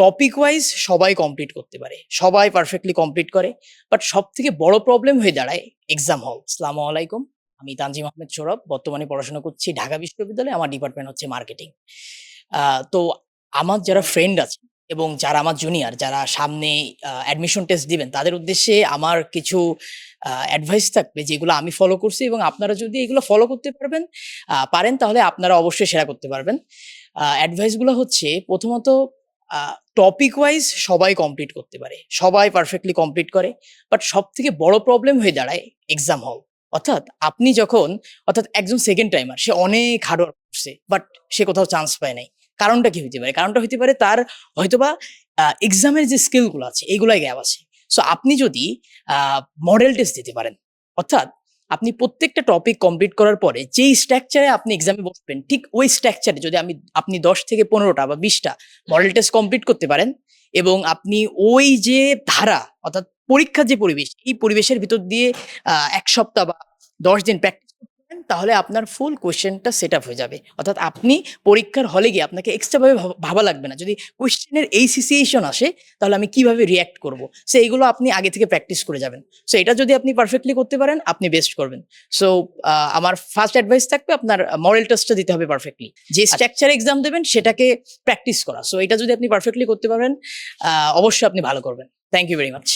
Topic wise সবাই complete করতে পারে। সবাই পারফেক্টলি কমপ্লিট করে। বাট সব থেকে বড় প্রবলেম হয়ে দাঁড়ায় এক্সাম হল সালামু আলাইকুম। আমি তানজিম আহমেদ সৌরভ। বর্তমানে পড়াশোনা করছি ঢাকা বিশ্ববিদ্যালয়ে। আমার ডিপার্টমেন্ট হচ্ছে মার্কেটিং তো আমার যারা ফ্রেন্ড আছে এবং যারা আমার জুনিয়র যারা সামনে অ্যাডমিশন টেস্ট দিবেন, তাদের উদ্দেশ্যে আমার কিছু অ্যাডভাইস থাকবে যেগুলো আমি ফলো করছি এবং আপনারা যদি এগুলো ফলো করতে পারবেন পারেন, তাহলে আপনারা অবশ্যই সেরা করতে পারবেন। অ্যাডভাইসগুলো হচ্ছে প্রথমত টপিক ওয়াইজ সবাই কমপ্লিট করতে পারে। সবাই পারফেক্টলি কমপ্লিট করে। বাট সব থেকে বড় প্রবলেম হয়ে দাঁড়ায় এক্সাম হল অর্থাৎ আপনি যখন, অর্থাৎ একজন সেকেন্ড টাইমার সে অনেক হার্ডওয়ার্ক করছে বাট সে কোথাও চান্স পায় নাই। কারণটা কি হতে পারে? কারণটা হতে পারে তার হয়তোবা এক্সামের যে স্কিলগুলো আছে এইগুলাই গ্যাপ আছে। সো আপনি যদি মডেল টেস্ট দিতে পারেন, অর্থাৎ আপনি প্রত্যেকটা টপিক কমপ্লিট করার পরে যেই স্ট্রাকচারে আপনি এক্সামে বসবেন, ঠিক ওই স্ট্রাকচারে যদি আমি, আপনি দশ থেকে পনেরোটা বা বিশটা মডেল টেস্ট কমপ্লিট করতে পারেন এবং আপনি ওই যে ধারা, অর্থাৎ পরীক্ষার যে পরিবেশ, এই পরিবেশের ভিতর দিয়ে এক সপ্তাহ বা দশ দিন প্র্যাকটিস তাহলে আপনার ফুল কোয়েশ্চেনটা সেট আপ হয়ে যাবে। অর্থাৎ আপনি পরীক্ষার হলে গিয়ে আপনাকে এক্সট্রা ভাবে ভাবা লাগবে না। যদি কোয়েশ্চেনের এই সিচুয়েশন আসে তাহলে আমি কীভাবে রিয়াক্ট করব? সো এইগুলো আপনি আগে থেকে প্র্যাকটিস করে যাবেন। সো এটা যদি আপনি পারফেক্টলি করতে পারেন আপনি বেস্ট করবেন। সো আমার ফার্স্ট অ্যাডভাইস থাকবে আপনার মডেল টেস্টটা দিতে হবে পারফেক্টলি যে স্ট্রাকচার এক্সাম দেবেন সেটাকে প্র্যাকটিস করা। সো এটা যদি আপনি পারফেক্টলি করতে পারেন আহ, অবশ্যই আপনি ভালো করবেন। Thank you very much